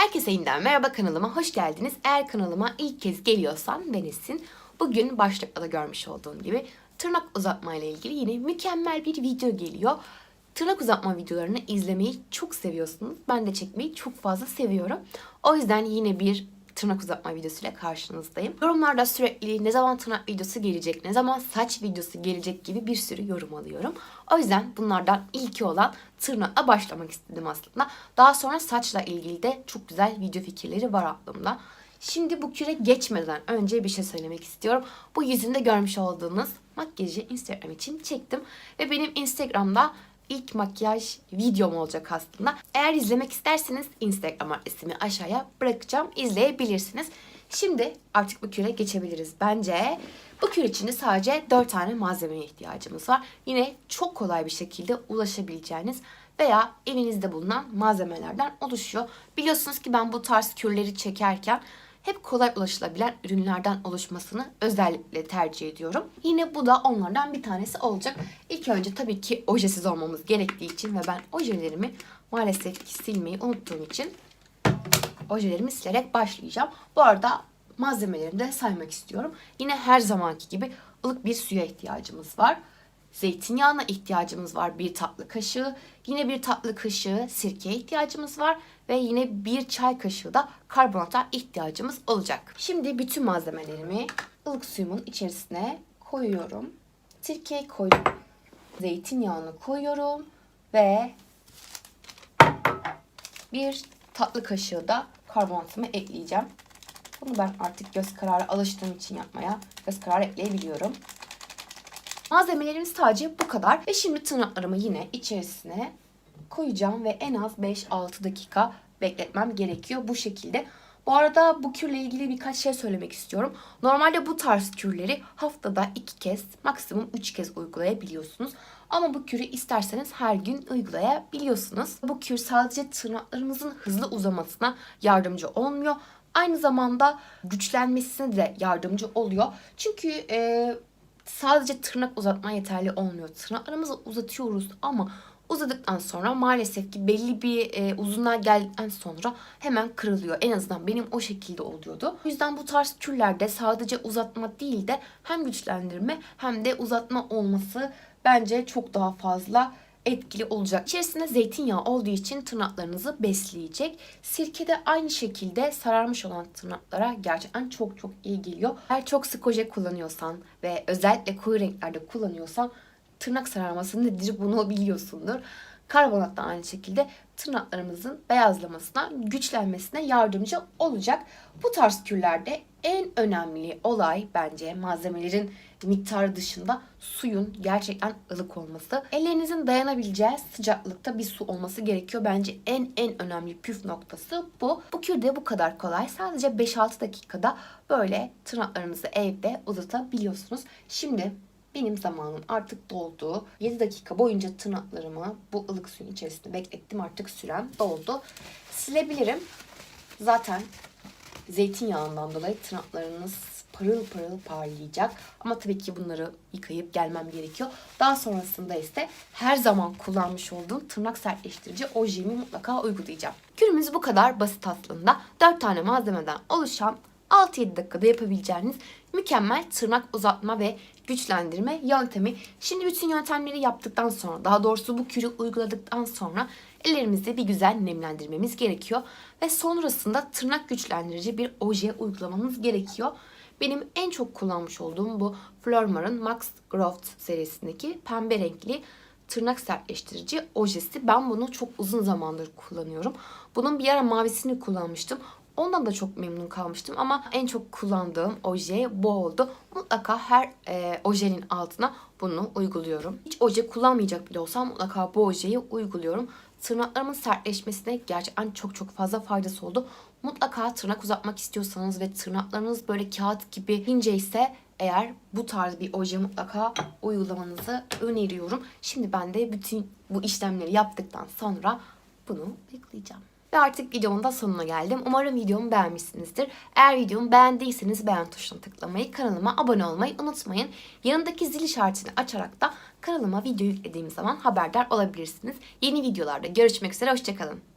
Herkese yeniden merhaba kanalıma hoş geldiniz. Eğer kanalıma ilk kez geliyorsan ben Esin. Bugün başlıkta da görmüş olduğum gibi tırnak uzatma ile ilgili yine mükemmel bir video geliyor. Tırnak uzatma videolarını izlemeyi çok seviyorsunuz. Ben de çekmeyi çok fazla seviyorum. O yüzden yine bir tırnak uzatma videosuyla karşınızdayım. Yorumlarda sürekli ne zaman tırnak videosu gelecek, ne zaman saç videosu gelecek gibi bir sürü yorum alıyorum. O yüzden bunlardan ilki olan tırnakla başlamak istedim aslında. Daha sonra saçla ilgili de çok güzel video fikirleri var aklımda. Şimdi bu küre geçmeden önce bir şey söylemek istiyorum. Bu yüzünde görmüş olduğunuz makyajı Instagram için çektim. Ve benim Instagram'da ilk makyaj videom olacak aslında. Eğer izlemek isterseniz Instagram adresimi aşağıya bırakacağım. İzleyebilirsiniz. Şimdi artık bu küre geçebiliriz bence. Bu kür için de sadece 4 tane malzemeye ihtiyacımız var. Yine çok kolay bir şekilde ulaşabileceğiniz veya evinizde bulunan malzemelerden oluşuyor. Biliyorsunuz ki ben bu tarz kürleri çekerken hep kolay ulaşılabilen ürünlerden oluşmasını özellikle tercih ediyorum. Yine bu da onlardan bir tanesi olacak. İlk önce tabii ki ojesiz olmamız gerektiği için ve ben ojelerimi maalesef ki silmeyi unuttuğum için ojelerimi silerek başlayacağım. Bu arada malzemelerimi de saymak istiyorum. Yine her zamanki gibi ılık bir suya ihtiyacımız var. Zeytinyağına ihtiyacımız var bir tatlı kaşığı. Yine bir tatlı kaşığı sirkeye ihtiyacımız var. Ve yine bir çay kaşığı da karbonata ihtiyacımız olacak. Şimdi bütün malzemelerimi ılık suyumun içerisine koyuyorum. Sirkeyi koydum. Zeytinyağını koyuyorum. Ve bir tatlı kaşığı da karbonatımı ekleyeceğim. Bunu ben artık göz kararı alıştığım için yapmaya göz kararı ekleyebiliyorum. Malzemelerimiz sadece bu kadar. Ve şimdi tırnaklarımı yine içerisine koyacağım ve en az 5-6 dakika bekletmem gerekiyor bu şekilde. Bu arada bu kürle ilgili birkaç şey söylemek istiyorum. Normalde bu tarz kürleri haftada 2 kez, maksimum 3 kez uygulayabiliyorsunuz. Ama bu kürü isterseniz her gün uygulayabiliyorsunuz. Bu kür sadece tırnaklarımızın hızlı uzamasına yardımcı olmuyor. Aynı zamanda güçlenmesine de yardımcı oluyor. Çünkü e, sadece tırnak uzatma yeterli olmuyor. Tırnaklarımızı uzatıyoruz ama uzadıktan sonra maalesef ki belli bir e, uzunluğa geldikten sonra hemen kırılıyor. En azından benim o şekilde oluyordu. O yüzden bu tarz kürlerde sadece uzatma değil de hem güçlendirme hem de uzatma olması bence çok daha fazla etkili olacak. İçerisinde zeytinyağı olduğu için tırnaklarınızı besleyecek. Sirke de aynı şekilde sararmış olan tırnaklara gerçekten çok çok iyi geliyor. Eğer çok sık oje kullanıyorsan ve özellikle koyu renklerde kullanıyorsan tırnak sararması nedir bunu biliyorsundur. Karbonat da aynı şekilde tırnaklarımızın beyazlamasına, güçlenmesine yardımcı olacak. Bu tarz kürlerde en önemli olay bence malzemelerin miktarı dışında suyun gerçekten ılık olması. Ellerinizin dayanabileceği sıcaklıkta bir su olması gerekiyor. Bence en en önemli püf noktası bu. Bu kürde bu kadar kolay. Sadece 5-6 dakikada böyle tırnaklarınızı evde uzatabiliyorsunuz. Şimdi benim zamanım artık doldu. 7 dakika boyunca tırnaklarımı bu ılık suyun içerisinde beklettim. Artık sürem doldu. Silebilirim. Zaten zeytinyağından dolayı tırnaklarınız parıl parıl parlayacak. Ama tabii ki bunları yıkayıp gelmem gerekiyor. Daha sonrasında ise her zaman kullanmış olduğum tırnak sertleştirici ojemi mutlaka uygulayacağım. Kürümüz bu kadar basit aslında. 4 tane malzemeden oluşan 6-7 dakikada yapabileceğiniz mükemmel tırnak uzatma ve güçlendirme yöntemi. Şimdi bütün yöntemleri yaptıktan sonra, daha doğrusu bu kürü uyguladıktan sonra ellerimizi bir güzel nemlendirmemiz gerekiyor. Ve sonrasında tırnak güçlendirici bir oje uygulamanız gerekiyor. Benim en çok kullanmış olduğum bu Flormar'ın Max Growth serisindeki pembe renkli tırnak sertleştirici ojesi. Ben bunu çok uzun zamandır kullanıyorum. Bunun bir ara mavisini kullanmıştım. Ondan da çok memnun kalmıştım ama en çok kullandığım oje bu oldu. Mutlaka her e, ojenin altına bunu uyguluyorum. Hiç oje kullanmayacak bile olsam mutlaka bu ojeyi uyguluyorum. Tırnaklarımın sertleşmesine gerçekten çok çok fazla faydası oldu. Mutlaka tırnak uzatmak istiyorsanız ve tırnaklarınız böyle kağıt gibi ince ise eğer bu tarz bir oje mutlaka uygulamanızı öneriyorum. Şimdi ben de bütün bu işlemleri yaptıktan sonra bunu uygulayacağım. Ve artık videomun da sonuna geldim. Umarım videomu beğenmişsinizdir. Eğer videomu beğendiyseniz beğen tuşuna tıklamayı, kanalıma abone olmayı unutmayın. Yanındaki zil işaretini açarak da kanalıma video yüklediğim zaman haberdar olabilirsiniz. Yeni videolarda görüşmek üzere, hoşçakalın.